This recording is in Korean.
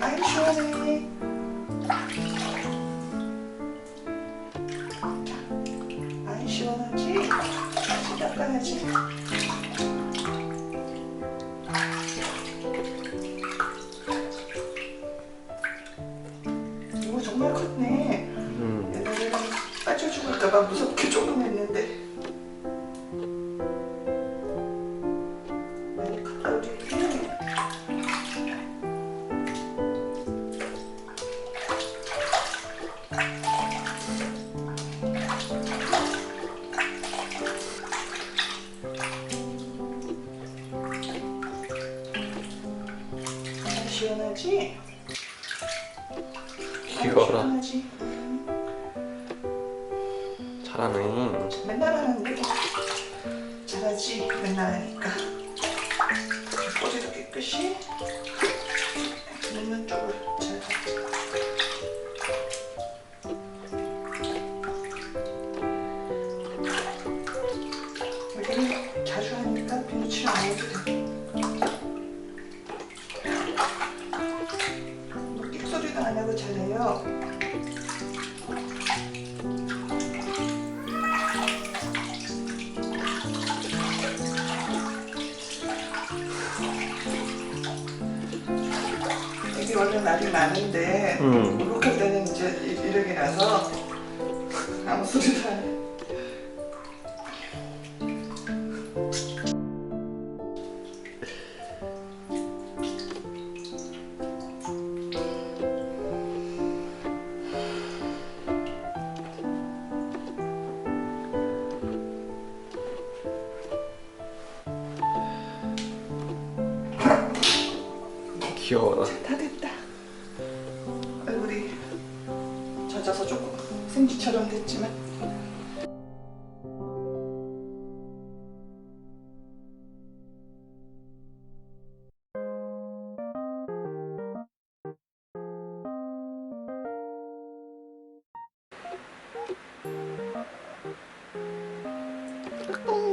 아이 시원해 아이 시원하지? 다시 닦아야지. 이거 정말 컸네. 음. 얘네들은 빠져 죽을까봐 무섭게 조금 했는데. 시원하지? 귀여워라. 시원하지? 잘하네. 맨날 하는데 잘하지 맨날 하니까 꼬리도 깨끗이 눕는 쪽을 잘 여기는 자주 하니까 비누칠 안 해도 돼 안 하고 잘해요 이게 원래 날이 많은데 음. 목욕할 때는 이제 이- 이렇게 나서 아무 소리도 안 해. 귀여워라. 다 됐다. 아, 얼굴이 젖어서 조금 생쥐처럼 됐지만. 까꿍